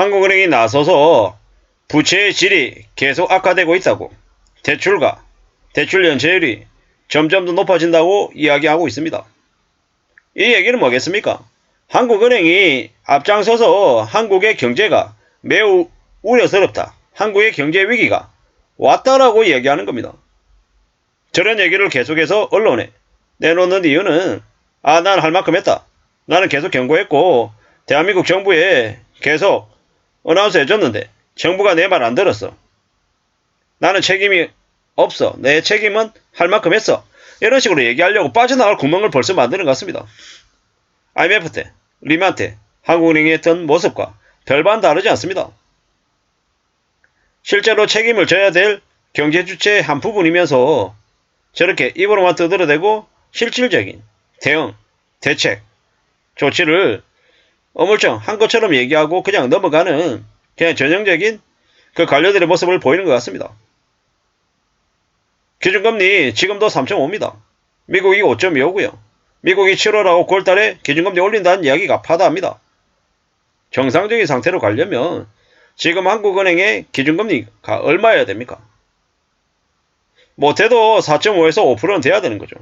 한국은행이 나서서 부채의 질이 계속 악화되고 있다고 대출과 대출 연체율이 점점 더 높아진다고 이야기하고 있습니다. 이 얘기는 뭐겠습니까? 한국은행이 앞장서서 한국의 경제가 매우 우려스럽다. 한국의 경제 위기가 왔다라고 얘기하는 겁니다. 저런 얘기를 계속해서 언론에 내놓는 이유는 아, 난 할 만큼 했다. 나는 계속 경고했고 대한민국 정부에 계속 어나운서 해줬는데 정부가 내 말 안 들었어. 나는 책임이 없어. 내 책임은 할 만큼 했어. 이런 식으로 얘기하려고 빠져나갈 구멍을 벌써 만드는 것 같습니다. IMF 때, 리만 때 한국은행이 했던 모습과 별반 다르지 않습니다. 실제로 책임을 져야 될 경제 주체의 한 부분이면서 저렇게 입으로만 떠들어대고 실질적인 대응, 대책, 조치를 어물쩡 한 것처럼 얘기하고 그냥 넘어가는 그냥 전형적인 그 관료들의 모습을 보이는 것 같습니다. 기준금리 지금도 3.5입니다. 미국이 5.25고요. 미국이 7월하고 9월 달에 기준금리 올린다는 이야기가 파다합니다. 정상적인 상태로 가려면 지금 한국은행의 기준금리가 얼마여야 됩니까? 못해도 4.5에서 5%는 돼야 되는 거죠.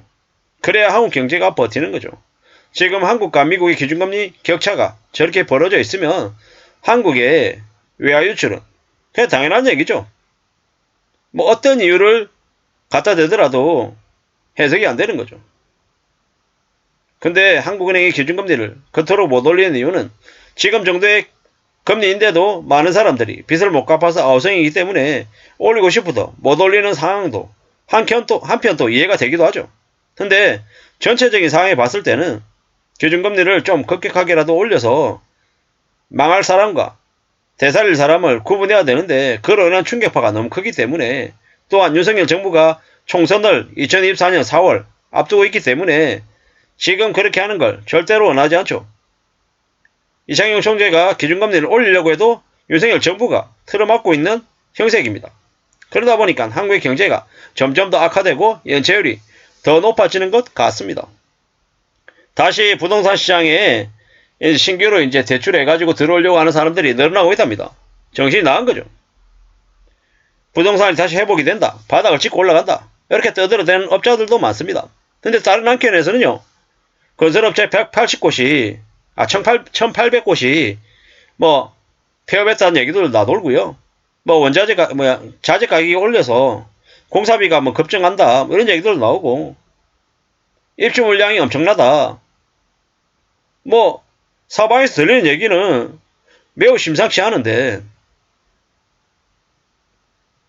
그래야 한국 경제가 버티는 거죠. 지금 한국과 미국의 기준금리 격차가 저렇게 벌어져 있으면 한국의 외화 유출은 그냥 당연한 얘기죠. 뭐 어떤 이유를 갖다 대더라도 해석이 안 되는 거죠. 근데 한국은행의 기준금리를 그토록 못 올리는 이유는 지금 정도의 금리인데도 많은 사람들이 빚을 못 갚아서 아우성이기 때문에 올리고 싶어도 못 올리는 상황도 한편 또, 한편 또 이해가 되기도 하죠. 근데 전체적인 상황에 봤을 때는 기준금리를 좀 급격하게라도 올려서 망할 사람과 되살릴 사람을 구분해야 되는데 그로 인한 충격파가 너무 크기 때문에 또한 윤석열 정부가 총선을 2024년 4월 앞두고 있기 때문에 지금 그렇게 하는 걸 절대로 원하지 않죠. 이창용 총재가 기준금리를 올리려고 해도 윤석열 정부가 틀어막고 있는 형색입니다. 그러다 보니까 한국의 경제가 점점 더 악화되고 연체율이 더 높아지는 것 같습니다. 다시 부동산 시장에 신규로 이제 대출해가지고 들어오려고 하는 사람들이 늘어나고 있답니다. 정신이 나간 거죠. 부동산이 다시 회복이 된다. 바닥을 찍고 올라간다. 이렇게 떠들어대는 업자들도 많습니다. 근데 다른 한켠에서는요. 건설업체 180곳이, 아, 1800곳이, 뭐, 폐업했다는 얘기들 나돌고요. 뭐, 원자재가, 뭐야, 자재 가격이 올려서 공사비가 뭐 급증한다. 뭐 이런 얘기들 나오고, 입주 물량이 엄청나다. 뭐, 사방에서 들리는 얘기는 매우 심상치 않은데,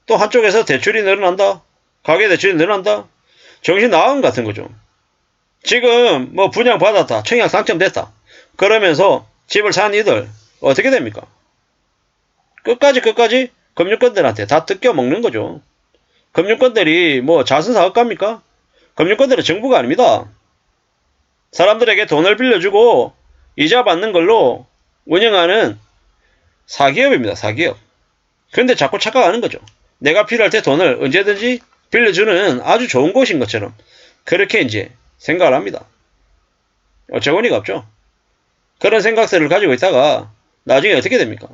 또 한쪽에서 대출이 늘어난다. 가계 대출이 늘어난다. 정신 나간 같은 거죠. 지금 뭐 분양 받았다. 청약 당첨됐다. 그러면서 집을 산 이들 어떻게 됩니까? 끝까지 끝까지 금융권들한테 다 뜯겨 먹는 거죠. 금융권들이 뭐 자선사업가입니까? 금융권들은 정부가 아닙니다. 사람들에게 돈을 빌려주고 이자 받는 걸로 운영하는 사기업입니다. 사기업. 근데 자꾸 착각하는 거죠. 내가 필요할 때 돈을 언제든지 빌려주는 아주 좋은 곳인 것처럼 그렇게 이제 생각을 합니다. 어처구니가 없죠. 그런 생각들을 가지고 있다가 나중에 어떻게 됩니까?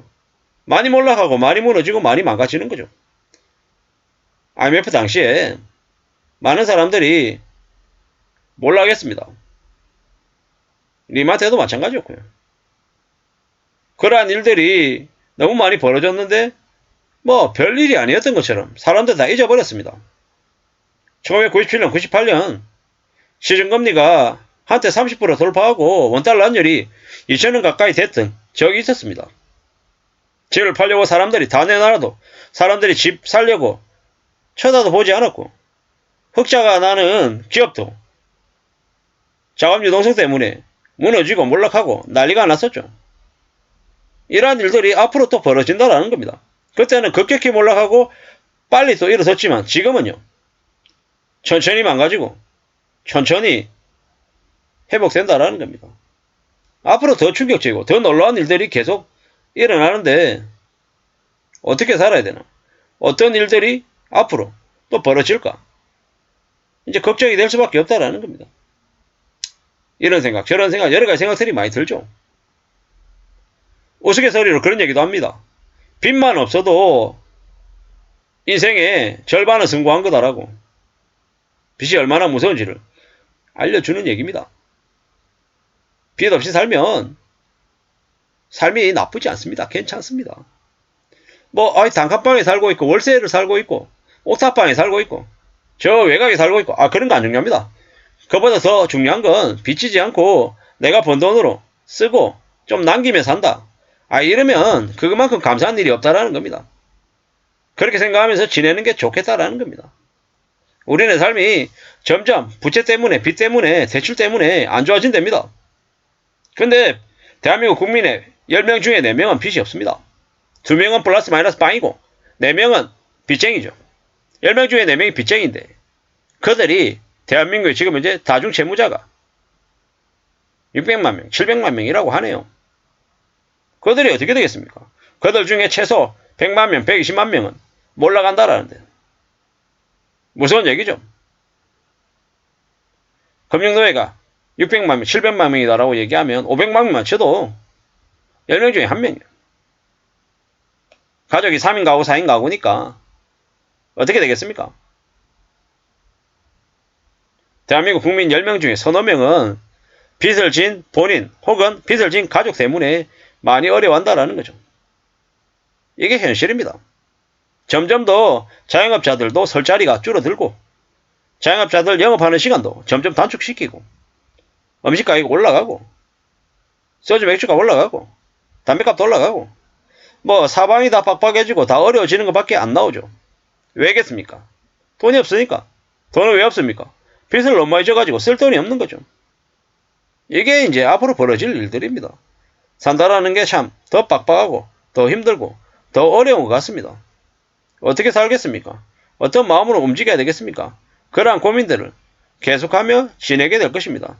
많이 몰락하고 많이 무너지고 많이 망가지는 거죠. IMF 당시에 많은 사람들이 몰락했습니다. 리마 때도 마찬가지였고요. 그러한 일들이 너무 많이 벌어졌는데 뭐 별일이 아니었던 것처럼 사람들 다 잊어버렸습니다. 1997년, 98년 시중금리가 한때 30% 돌파하고 원달러 환율이 2천원 가까이 됐던 적이 있었습니다. 집을 팔려고 사람들이 다 내놔도 사람들이 집 살려고 쳐다도 보지 않았고 흑자가 나는 기업도 자금 유동성 때문에 무너지고 몰락하고 난리가 났었죠. 이러한 일들이 앞으로 또 벌어진다라는 겁니다. 그때는 급격히 몰락하고 빨리 또 일어섰지만 지금은요. 천천히 망가지고 천천히 회복된다라는 겁니다. 앞으로 더 충격적이고 더 놀라운 일들이 계속 일어나는데 어떻게 살아야 되나? 어떤 일들이 앞으로 또 벌어질까? 이제 걱정이 될 수밖에 없다라는 겁니다. 이런 생각, 저런 생각, 여러 가지 생각들이 많이 들죠. 우스갯소리로 그런 얘기도 합니다. 빚만 없어도 인생의 절반은 성공한 거다라고. 빚이 얼마나 무서운지를 알려주는 얘기입니다. 빚 없이 살면 삶이 나쁘지 않습니다. 괜찮습니다. 뭐, 아이, 단칸방에 살고 있고, 월세를 살고 있고, 옥탑방에 살고 있고, 저 외곽에 살고 있고, 아, 그런 거 안 중요합니다. 그보다 더 중요한 건 빚지지 않고 내가 번 돈으로 쓰고 좀 남기며 산다. 아, 이러면 그것만큼 감사한 일이 없다라는 겁니다. 그렇게 생각하면서 지내는 게 좋겠다라는 겁니다. 우리네 삶이 점점 부채 때문에, 빚 때문에, 대출 때문에 안 좋아진답니다. 근데 대한민국 국민의 10명 중에 4명은 빚이 없습니다. 2명은 플러스 마이너스 빵이고 4명은 빚쟁이죠. 10명 중에 4명이 빚쟁인데 그들이 대한민국에 지금 이제 다중 채무자가 600만 명, 700만 명이라고 하네요. 그들이 어떻게 되겠습니까? 그들 중에 최소 100만 명, 120만 명은 몰라간다라는데. 무서운 얘기죠. 금융노예가 600만 명, 700만 명이다라고 얘기하면 500만 명만 쳐도 10명 중에 1명이에요. 가족이 3인 가구, 4인 가구니까 어떻게 되겠습니까? 대한민국 국민 10명 중에 서너 명은 빚을 진 본인 혹은 빚을 진 가족 때문에 많이 어려워한다라는 거죠. 이게 현실입니다. 점점 더 자영업자들도 설 자리가 줄어들고 자영업자들 영업하는 시간도 점점 단축시키고 음식 가격이 올라가고 소주 맥주가 올라가고 담배값도 올라가고 뭐 사방이 다 빡빡해지고 다 어려워지는 것밖에 안 나오죠. 왜겠습니까? 돈이 없으니까. 돈은 왜 없습니까? 빚을 너무 많이 져가지고 쓸 돈이 없는 거죠. 이게 이제 앞으로 벌어질 일들입니다. 산다라는 게 참 더 빡빡하고 더 힘들고 더 어려운 것 같습니다. 어떻게 살겠습니까? 어떤 마음으로 움직여야 되겠습니까? 그러한 고민들을 계속하며 지내게 될 것입니다.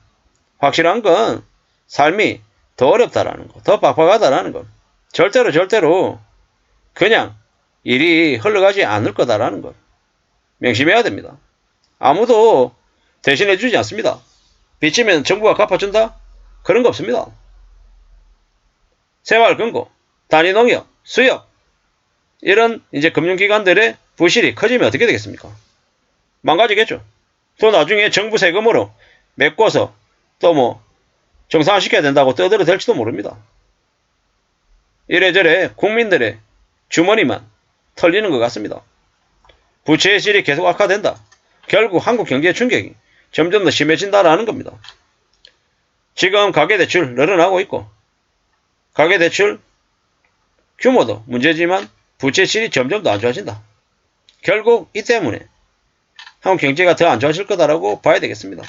확실한 건 삶이 더 어렵다라는 거, 더 빡빡하다라는 것. 절대로 절대로 그냥 일이 흘러가지 않을 거다라는 것. 명심해야 됩니다. 아무도 대신해 주지 않습니다. 빚지면 정부가 갚아준다? 그런 거 없습니다. 새마을금고, 단위 농협, 수협 이런 이제 금융기관들의 부실이 커지면 어떻게 되겠습니까? 망가지겠죠. 또 나중에 정부 세금으로 메꿔서 또 뭐 정상화시켜야 된다고 떠들어댈지도 모릅니다. 이래저래 국민들의 주머니만 털리는 것 같습니다. 부채의 질이 계속 악화된다. 결국 한국 경제의 충격이 점점 더 심해진다라는 겁니다. 지금 가계대출 늘어나고 있고 가계대출 규모도 문제지만 부채질이 점점 더 안 좋아진다. 결국 이 때문에 한국 경제가 더 안 좋아질 거다라고 봐야 되겠습니다.